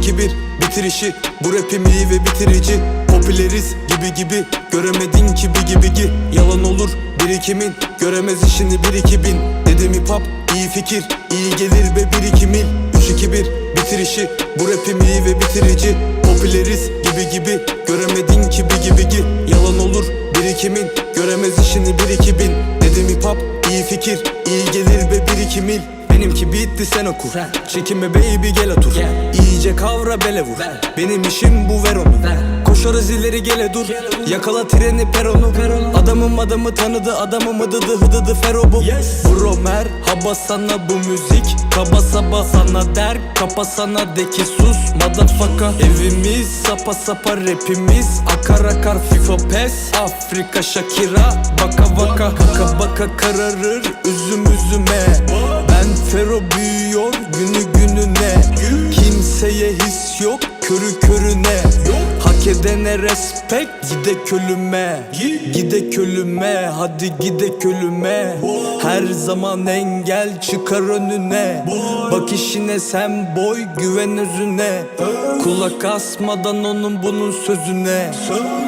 2-1 bitirişi Bu rapim iyi ve bitirici. Popüleriz gibi gibi. Göremedin ki bir gibi gi. Yalan olur birikimin. Göremez işini 1-2 bin. Dedim hip hop iyi fikir. İyi gelir ve 1-2 mil. 3-2-1 bitirişi Bu rapim iyi ve bitirici. Popüleriz gibi gibi. Göremedin ki bir gibi gi. Yalan olur birikimin. Göremez işini 1-2 bin. Dedim hip hop iyi fikir. İyi gelir ve 1-2 mil. Benimki bitti sen oku. Çekinme baby gel otur. İyice kavra bele vur. Benim işim bu ver onu. Koşarız ileri gele dur. Yakala treni peronu Adamım adamı tanıdı adamım ıdıdı hıdıdı fero bu. Bro merhaba sana bu müzik. Kaba saba sana der Kapa sana de ki sus. Motherfucker. Evimiz sapa sapa rapimiz. Akar akar FIFA pes. Afrika Shakira Baka baka. Baka baka kararır üzüm üzüme Ben Fero büyüyor günü gününe. Kimseye his yok körü körüne. Hak edene respect gide ölüme Gide ölüme hadi gide ölüme Her zaman engel çıkar önüne. Bak işine sen boy güven özüne. Kulak asmadan onun bunun sözüne.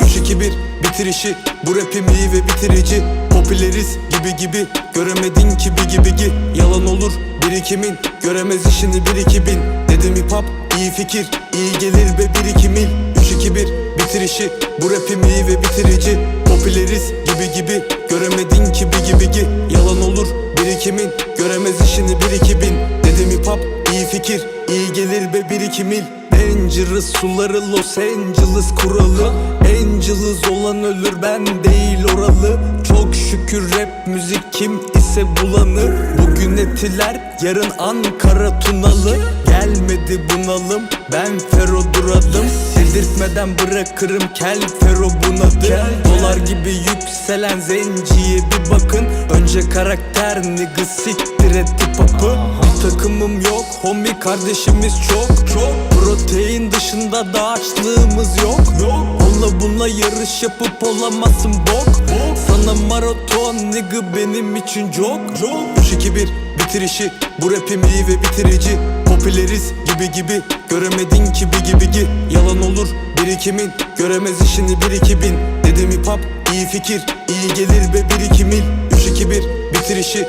3-2-1 bitirişi Bu rapim iyi ve bitirici. Popüleriz gibi gibi. Göremedin ki bir gibi gi. Yalan olur birikimin. Göremez işini 1-2 bin. Dedim hip hop iyi fikir. İyi gelir ve 1-2 mil. 3-2-1 bitirişi Bu rapim iyi ve bitirici. Popüleriz gibi gibi. Göremedin ki bir gibi gi. Yalan olur birikimin. Göremez işini 1-2 bin. Dedim hip hop iyi fikir. İyi gelir ve 1-2 mil. Dangerous suları Los Angeles kuralı. Angeles olan ölür ben oralı Şükür rap müzik kim ise bulanır. Bugün etiler yarın Ankara Tunalı. Gelmedi bunalım ben Fero duradım Dedirtmeden bırakırım kel Fero bunadı Dolar gibi yükselen zenciye bir bakın. Önce karakter nigga siktir et hop'ı Bir takımım yok homie kardeşimiz çok Çok. Protein dışında da açlığımız yok. Yok. Onunla bununla yarış yapıp olamazsın bok Sana maraton nigga benim için çok. Çok. 3-2-1 bitirişi. Bu rapim iyi ve bitirici. Popüleriz gibi gibi. Göremedin ki bir gibi gi Yalan olur birikimin. Göremez işini 1-2 bin. Dedim hip hop iyi fikir. İyi gelir ve 1-2 mil 3-2-1 bitirişi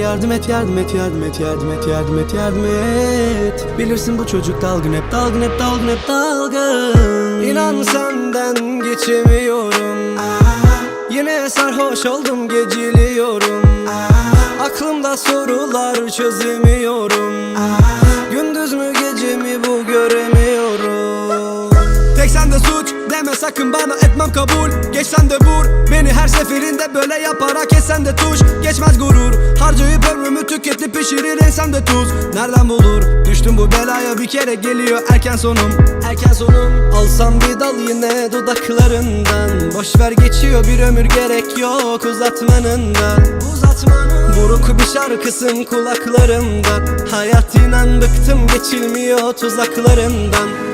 Yardım et yardım et yardım et yardım et yardım et yardım et. Bilirsin bu çocuk dalgın hep dalgın hep dalgın hep dalgın. İnan senden geçemiyorum. Yine sarhoş oldum geciliyorum. Aklımda sorular çözemiyorum kabul Geçsen de vur. Beni her seferinde böyle yaparak esen de tuş. Geçmez gurur Harcayıp ömrümü tüketip pişirir ensem de tuz. Nereden bulur? Düştüm bu belaya bir kere geliyor erken sonum. Erken sonum. Alsam bir dal yine dudaklarından. Boş ver geçiyor bir ömür gerek yok uzatmanından. Uzatmanın. Buruk bir şarkısın kulaklarımda Hayat inan bıktım geçilmiyor tuzaklarından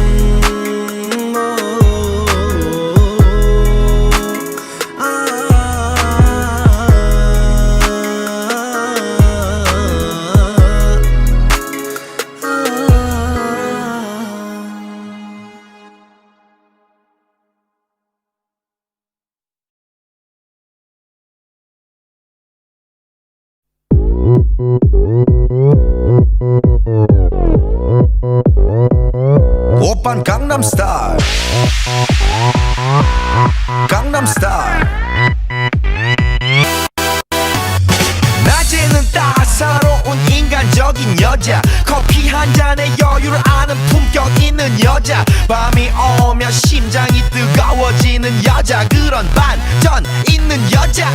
한 잔에 여유를 아는 품격 있는 여자. 밤이 오면 심장이 뜨거워지는 여자. 그런 반전 있는 여자.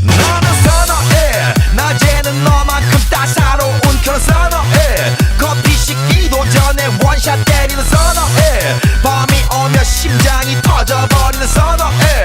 너는 선어해. 낮에는 너만큼 따사로운 그런 선어해. 커피 식기도 전에 원샷 때리는 선어해. 밤이 오면 심장이 터져버리는 선어해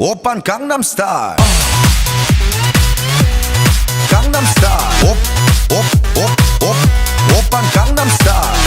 오빤 강남스타일 강남스타일 옵옵옵옵 오빤 강남스타일 강남스타일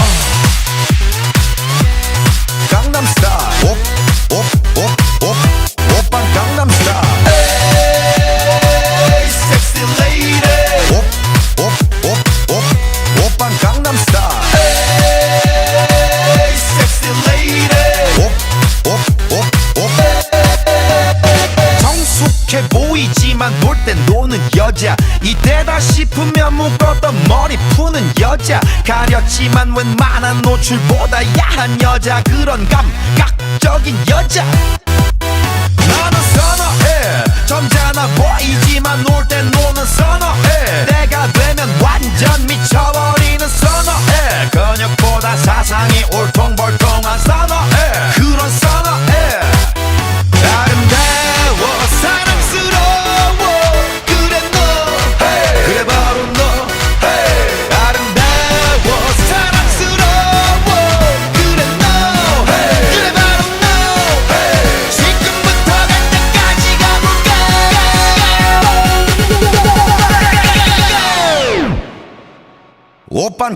노출보다 야한 여자 그런 감각적인 여자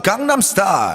Gangnam Style.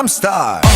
I'm star.